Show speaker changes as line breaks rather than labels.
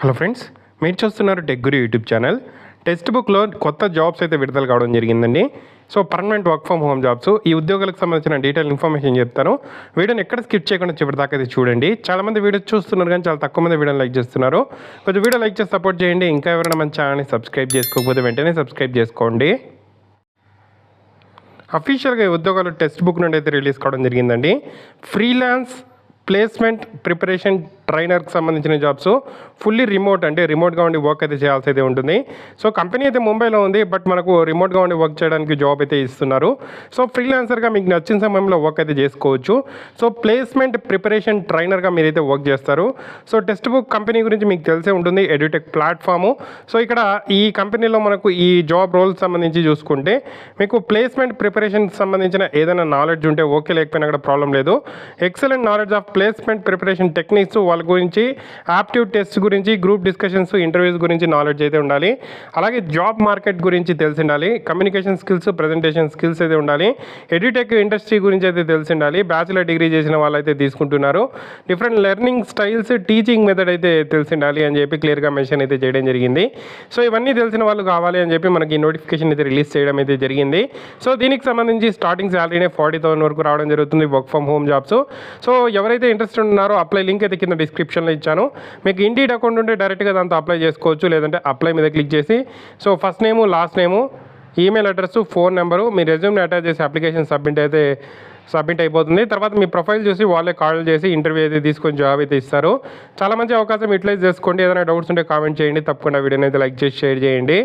Hello friends మీరు చూస్తున్నారు tech గురి యూట్యూబ్ ఛానల్. టెక్స్ట్ బుక్లో కొత్త జాబ్స్ అయితే విడుదల కావడం జరిగిందండి. So permanent work from home jobs ఈ ఉద్యోగాలకు సంబంధించిన డీటెయిల్ ఇన్ఫర్మేషన్ చెప్తాను. వీడియోని ఎక్కడ స్కిప్ చేయకుండా చివరి దాకా అయితే చూడండి. చాలామంది వీడియో చూస్తున్నారు కానీ చాలా తక్కువ మంది వీడియోని లైక్ చేస్తున్నారు. కొంచెం వీడియో లైక్ చేసి సపోర్ట్ చేయండి. ఇంకా ఎవరైనా మన ఛానల్ని సబ్స్క్రైబ్ చేసుకోకపోతే వెంటనే సబ్స్క్రైబ్ చేసుకోండి. అఫీషియల్గా ఈ ఉద్యోగాలు టెక్స్ట్ బుక్ నుండి అయితే రిలీజ్ కావడం జరిగిందండి. ఫ్రీలాన్స్ ప్లేస్మెంట్ ప్రిపరేషన్ ట్రైనర్కి సంబంధించిన జాబ్స్. ఫుల్లీ రిమోట్ అంటే రిమోట్గా ఉండి వర్క్ అయితే చేయాల్సి అయితే ఉంటుంది. సో కంపెనీ అయితే ముంబైలో ఉంది బట్ మనకు రిమోట్గా ఉండి వర్క్ చేయడానికి జాబ్ అయితే ఇస్తున్నారు. సో ఫ్రీలాన్సర్గా మీకు నచ్చిన సమయంలో వర్క్ అయితే చేసుకోవచ్చు. సో ప్లేస్మెంట్ ప్రిపరేషన్ ట్రైనర్గా మీరైతే వర్క్ చేస్తారు. సో టెక్స్ట్ బుక్ కంపెనీ గురించి మీకు తెలిసే ఉంటుంది ఎడ్యుటెక్ ప్లాట్ఫాము సో ఇక్కడ ఈ కంపెనీలో మనకు ఈ జాబ్ రోల్ సంబంధించి చూసుకుంటే మీకు ప్లేస్మెంట్ ప్రిపరేషన్ సంబంధించిన ఏదైనా నాలెడ్జ్ ఉంటే ఓకే లేకపోయినా కూడా ప్రాబ్లం లేదు. Excellent knowledge of placement preparation techniques వాళ్ళ గురించి యాప్ట్యూడ్ టెస్ట్ గురించి గ్రూప్ డిస్కషన్స్ ఇంటర్వ్యూస్ గురించి నాలెడ్జ్ అయితే ఉండాలి. అలాగే జాబ్ మార్కెట్ గురించి తెలిసి ఉండాలి కమ్యూనికేషన్ స్కిల్స్ ప్రజెంటేషన్ స్కిల్స్ అయితే ఉండాలి. ఎడ్యుటెక్ ఇండస్ట్రీ గురించి అయితే తెలిసి ఉండాలి బ్యాచిలర్ డిగ్రీ చేసిన వాళ్ళు అయితే తీసుకుంటున్నారు. Different learning styles teaching method అయితే తెలిసి ఉండాలి అని చెప్పి క్లియర్గా మెన్షన్ అయితే చేయడం జరిగింది. సో ఇవన్నీ తెలిసిన వాళ్ళు కావాలి అని చెప్పి మనకి నోటిఫికేషన్ అయితే రిలీజ్ చేయడం అయితే జరిగింది. సో దీనికి సంబంధించి స్టార్టింగ్ శాలరీనే ఫార్టీ థౌసండ్ వరకు రావడం జరుగుతుంది work from home jobs so ఎవరైతే ఇంట్రెస్ట్ ఉన్నారో అప్లై లింక్ అయితే కింద డిస్క్రిప్షన్లో ఇచ్చాను. మీకు ఇండీడ్ అకౌంట్ ఉంటే డైరెక్ట్గా దాంతో అప్లై చేసుకోవచ్చు లేదంటే అప్లై మీద క్లిక్ చేసి. So first name last name email address phone number మీ రెజ్యూమ్ని అటాచ్ చేసి అప్లికేషన్ సబ్మిట్ అయితే సబ్మిట్ అయిపోతుంది. తర్వాత మీ ప్రొఫైల్ చూసి వాళ్ళే కాల్ చేసి ఇంటర్వ్యూ అయితే తీసుకొని జాబ్ అయితే ఇస్తారు. చాలా మంచి అవకాశం యూటిలైజ్ చేసుకోండి. ఏదైనా డౌట్స్ ఉంటే కామెంట్ చేయండి. తప్పకుండా వీడియోని అయితే లైక్ చేసి షేర్ చేయండి.